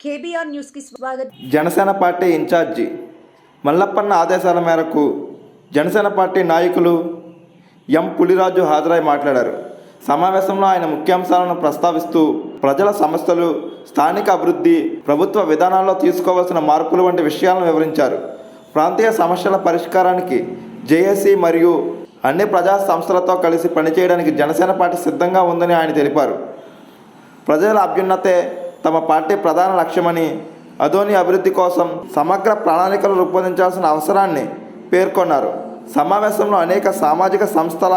KBR స్వాగతం. Janasena party incharge Mallappanna ఆదేశాల మేరకు జనసేన పార్టీ నాయకులు ఎం పులిరాజు హాజరై మాట్లాడారు. సమావేశంలో ఆయన ముఖ్యాంశాలను ప్రస్తావిస్తూ ప్రజల సమస్యలు స్థానిక అభివృద్ధి ప్రభుత్వ విధానాల్లో తీసుకోవాల్సిన మార్పులు వంటి విషయాలను వివరించారు. ప్రాంతీయ సమస్యల పరిష్కారానికి జేఏసీ మరియు అన్ని ప్రజా సంస్థలతో కలిసి పనిచేయడానికి జనసేన పార్టీ సిద్ధంగా ఉందని ఆయన తెలిపారు. ప్రజల అభ్యున్నతే తమ పార్టీ ప్రధాన లక్ష్యమని అదోని అభివృద్ధి కోసం సమగ్ర ప్రణాళికలు రూపొందించాల్సిన అవసరాన్ని పేర్కొన్నారు. సమావేశంలో అనేక సామాజిక సంస్థల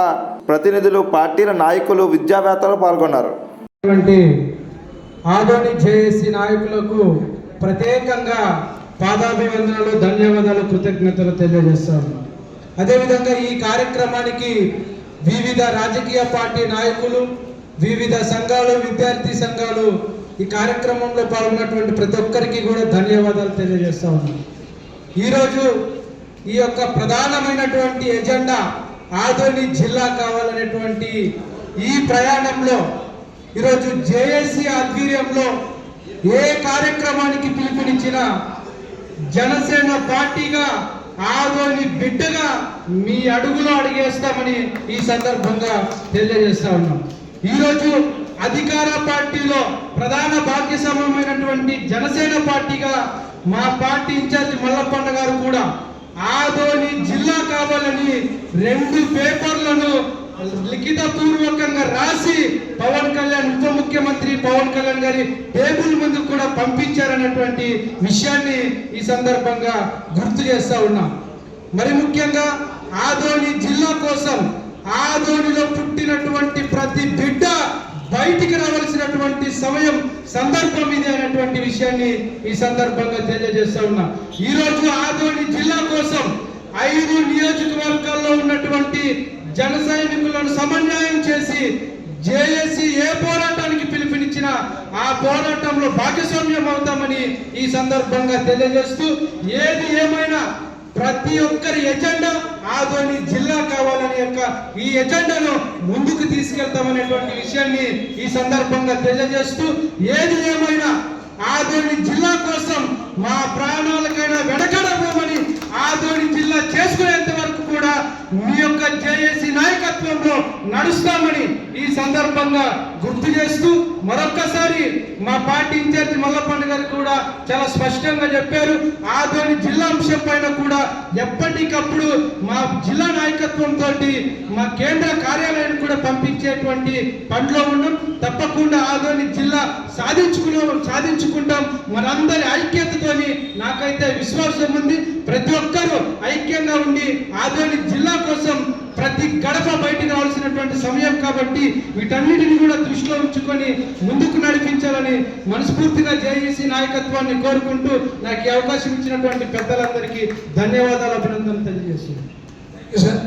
ప్రతినిధులు పార్టీల నాయకులు విద్యావేత్తలు పాల్గొన్నారు. ఆధోని జేఏసీ నాయకులకు ప్రత్యేకంగా పాదాభివందనలు ధన్యవాదాలు కృతజ్ఞతలు తెలియజేస్తాను అదేవిధంగా ఈ కార్యక్రమానికి వివిధ రాజకీయ పార్టీ నాయకులు వివిధ సంఘాలు విద్యార్థి సంఘాలు ఈ కార్యక్రమంలో పాల్గొన్నటువంటి ప్రతి ఒక్కరికి కూడా ధన్యవాదాలు తెలియజేస్తా ఉన్నాను. ఈరోజు ఈ యొక్క ప్రధానమైనటువంటి ఎజెండా ఆదోని జిల్లా కావాలనేటువంటి ఈ ప్రయాణంలో ఈరోజు జేఏసీ ఆధ్వర్యంలో ఏ కార్యక్రమానికి పిలుపునిచ్చినా జనసేన పార్టీగా ఆదోని బిడ్డగా మీ అడుగులో అడిగేస్తామని ఈ సందర్భంగా తెలియజేస్తా ఉన్నాం. ఈరోజు అధికార పార్టీలో ప్రధాన భాగ్యసమైనటువంటి జనసేన పార్టీగా మా పార్టీ ఇన్ఛార్జి మల్లప్పన్న గారు కూడా ఆదోని జిల్లా కావాలని రెండు పేపర్లను లిఖిత పూర్వకంగా రాసి పవన్ కళ్యాణ్ ఉప పవన్ కళ్యాణ్ గారి టేబుల్ ముందుకు కూడా పంపించారన్నటువంటి విషయాన్ని ఈ సందర్భంగా గుర్తు చేస్తా ఉన్నాం. మరి ముఖ్యంగా ఆదోని జిల్లా కోసం ఆదోనిలో పుట్టినటువంటి ప్రతి బిడ్డ బయటికి రావాల్సినటువంటి సమయం సందర్భం ఇది అనేటువంటి విషయాన్ని ఈ సందర్భంగా తెలియజేస్తా ఉన్నా. ఈ రోజు ఆదోని జిల్లా కోసం ఐదు నియోజకవర్గాల్లో ఉన్నటువంటి జన సైనికులను సమన్వయం చేసి జేఏసీ ఏ పోరాటానికి పిలుపునిచ్చినా ఆ పోరాటంలో భాగస్వామ్యం అవుతామని ఈ సందర్భంగా తెలియజేస్తూ ఏది ఏమైనా ప్రతి ఒక్కరి ఎజెండా ఆదోని జిల్లా కావాలని యొక్క ఈ ఎజెండాను ముందుకు తీసుకెళ్తామనేటువంటి విషయాన్ని ఈ సందర్భంగా తెలియజేస్తూ ఏది ఏమైనా ఆదోని జిల్లా కోసం మా ప్రాణాలకైనా వెనకడమని ఆదోని జిల్లా చేసుకునేంత వరకు కూడా మీ నాయకత్వంలో నడుస్తామని ఈ సందర్భంగా గుర్తు చేస్తూ మరొక్కసారి మా పార్టీ ఇన్ఛార్జి మల్లపండు గారు కూడా చాలా స్పష్టంగా చెప్పారు. ఆదోని జిల్లా అంశం పైన కూడా ఎప్పటికప్పుడు మా జిల్లా నాయకత్వం తోటి మా కేంద్ర కార్యాలయానికి కూడా పంపించేటువంటి పనిలో ఉన్నాం. తప్పకుండా ఆదోని జిల్లా సాధించుకునే సాధించుకుంటాం. మనందరి ఐక్యతతోని నాకైతే విశ్వాసం ఉంది. ప్రతి ఒక్కరూ ఐక్యంగా ఉండి ఆదోని జిల్లా కోసం ప్రతి గడప బయటికి రావాల్సినటువంటి సమయం కాబట్టి వీటన్నిటిని కూడా దృష్టిలో ఉంచుకొని ముందుకు నడిపించాలని మనస్ఫూర్తిగా జేఏసీ నాయకత్వాన్ని కోరుకుంటూ నాకు ఈ అవకాశం ఇచ్చినటువంటి పెద్దలందరికీ ధన్యవాదాలు అభినందనలు తెలియజేస్తున్నాను. సార్